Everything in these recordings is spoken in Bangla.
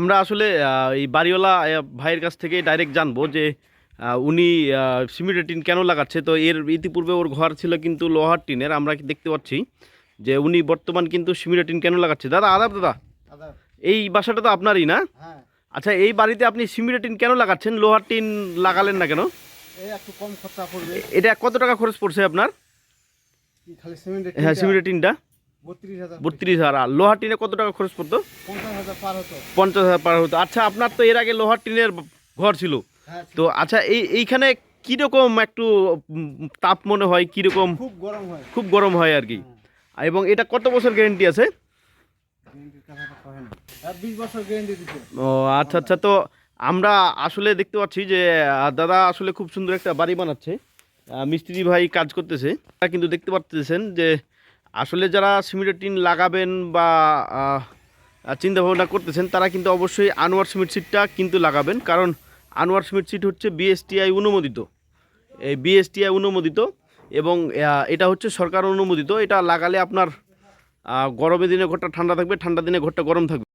আমরা আসলে এই বাড়িওয়ালা ভাইয়ের কাছ থেকে ডাইরেক্ট জানব যে উনি সিমেন্টের টিন কেন লাগাচ্ছে? তো এর ইতিপূর্বে ওর ঘর ছিল কিন্তু লোহার টিনের আমরা দেখতে পাচ্ছি যে উনি বর্তমান কিন্তু সিমেন্টের টিন কেন লাগাচ্ছে? দাদা আদাব দাদা। এই বাসাটা তো আপনারই না? হ্যাঁ। আচ্ছা এই বাড়িতে আপনি সিমেন্টের টিন কেন লাগাচ্ছেন? লোহার টিন লাগালেন না কেন? একটু কম খরচা পড়বে। এটা কত টাকা খরচ পড়ছে আপনার? হ্যাঁ সিমেন্টের টিনটা। বত্রিশ হাজার লোহার টিনে কত টাকা খরচ পড়তো? পঞ্চাশ হাজার পার হতো। আচ্ছা আপনার তো এর আগে লোহার টিনের ঘর ছিল। হ্যাঁ তো আচ্ছা এই এইখানে কীরকম একটু তাপ মনে হয় কীরকম? খুব গরম হয়। খুব গরম হয় আর কি। এবং এটা কত বছর গ্যারেন্টি আছে? ও আচ্ছা আচ্ছা। তো আমরা আসলে দেখতে পাচ্ছি যে দাদা আসলে খুব সুন্দর একটা বাড়ি বানাচ্ছে। মিস্ত্রি ভাই কাজ করতেছে। তারা কিন্তু দেখতে পাচ্ছেন যে আসলে যারা সিমেন্টের টিন লাগাবেন বা চিন্তাভাবনা চিন্তা ভাবনা করতেছেন, তারা কিন্তু অবশ্যই আনোয়ার সিমেন্ট সিটটা কিন্তু লাগাবেন। কারণ আনোয়ার সিমেন্ট সিট হচ্ছে বিএসটিআই অনুমোদিত। এই বিএসটিআই অনুমোদিত এবং এটা হচ্ছে সরকার অনুমোদিত। এটা লাগালে আপনার গরমের দিনে ঘরটা ঠান্ডা থাকবে, ঠান্ডা দিনে ঘরটা গরম থাকবে।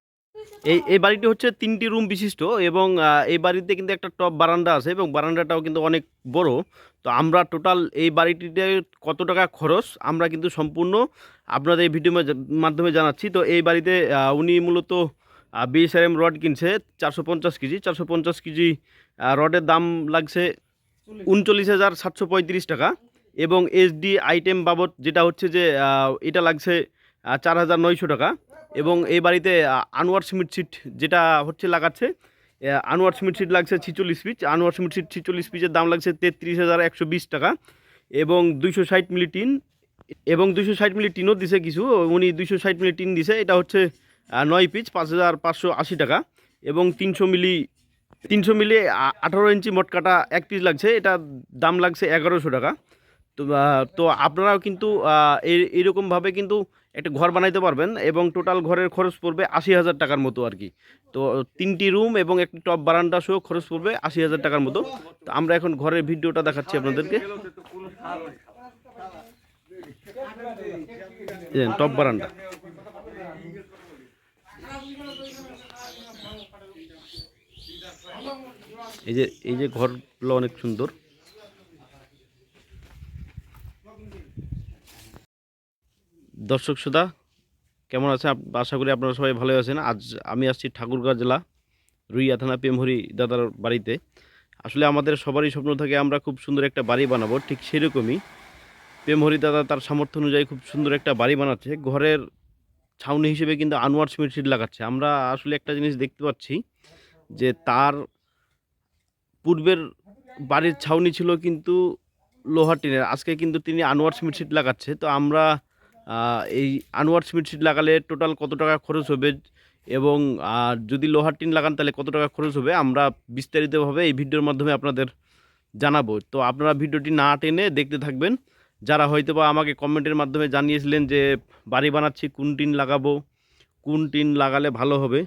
এই এই বাড়িটি হচ্ছে তিনটি রুম বিশিষ্ট এবং এই বাড়িতে কিন্তু একটা টপ বারান্দা আছে এবং বারান্দাটাও কিন্তু অনেক বড়। তো আমরা টোটাল এই বাড়িটিতে কত টাকা খরচ আমরা কিন্তু সম্পূর্ণ আপনাদের এই ভিডিওর মাধ্যমে জানাচ্ছি। তো এই বাড়িতে উনি মূলত বিএসআরএম রড কিনছে চারশো পঞ্চাশ কেজি। চারশো পঞ্চাশ কেজি রডের দাম লাগছে উনচল্লিশ হাজার সাতশো পঁয়ত্রিশ টাকা এবং এসডি আইটেম বাবদ যেটা হচ্ছে যে এটা লাগছে চার হাজার নয়শো টাকা। এবং এই বাড়িতে আনোয়ার সিমেন্ট সিট যেটা হচ্ছে লাগাচ্ছে আনোয়ার সিমেন্ট সিট লাগছে ছিচল্লিশ পিচ, আনোয়ার সিমেন্ট সিট ছিচল্লিশ পিচের দাম লাগছে তেত্রিশ হাজার একশো বিশ টাকা এবং দুইশো ষাট মিলি টিন এবং দুইশো ষাট মিলি টিনও দিছে কিছু, উনি দুইশো ষাট মিলি টিন দিছে, এটা হচ্ছে নয় পিচ, পাঁচ হাজার পাঁচশো আশি টাকা এবং তিনশো মিলি তিনশো মিলি আঠারো ইঞ্চি মটকাটা এক পিস লাগছে, এটা দাম লাগছে এগারোশো টাকা। তো তো আপনারাও কিন্তু এই, এইরকমভাবে কিন্তু একটা ঘর বানাইতে পারবেন এবং টোটাল ঘরের খরচ পড়বে আশি হাজার টাকার মতো আর কি। তো, তিনটি রুম এবং একটি টপ বারান্দা সহ খরচ পড়বে আশি হাজার টাকার মতো। তো আমরা এখন ঘরের ভিডিওটা দেখাচ্ছি আপনাদেরকে। টপ বারান্দা। এই যে এই যে ঘরগুলো অনেক সুন্দর। দর্শক শ্রোতা, কেমন আছে আশা করি আপনারা সবাই ভালো আছেন। আজ আমি আসছি ঠাকুরগাঁ জেলা, রুইয়া থানা পেমহরি দাদার বাড়িতে। আসলে আমাদের সবারই স্বপ্ন থাকে আমরা খুব সুন্দর একটা বাড়ি বানাবো, ঠিক সেরকমই। পেমহরি দাদা তার সামর্থ্য অনুযায়ী খুব সুন্দর একটা বাড়ি বানাচ্ছে। ঘরের ছাউনি হিসেবে কিন্তু আনোয়ার সিমেন্ট সিট লাগাচ্ছে। আমরা আসলে একটা জিনিস দেখতে পাচ্ছি যে তার পূর্বের বাড়ির ছাউনি ছিল কিন্তু লোহার টিনের। আজকে কিন্তু তিনি আনোয়ার সিমেন্ট সিট লাগাচ্ছে। তো আমরা এই আনোয়ার সিমেন্ট শিট লাগালে টোটাল কত টাকা খরচ হবে? এবং আর যদি লোহার টিন লাগান তাহলে কত টাকা খরচ হবে? আমরা বিস্তারিতভাবে এই ভিডিওর মাধ্যমে আপনাদের জানাব। তো আপনারা ভিডিওটি না টেনে দেখতে থাকবেন। যারা হয়তো বা আমাকে কমেন্টের মাধ্যমে জানিয়েছিলেন যে বাড়ি বানাচ্ছি, কোন টিন লাগাবো? কোন টিন লাগালে ভালো হবে?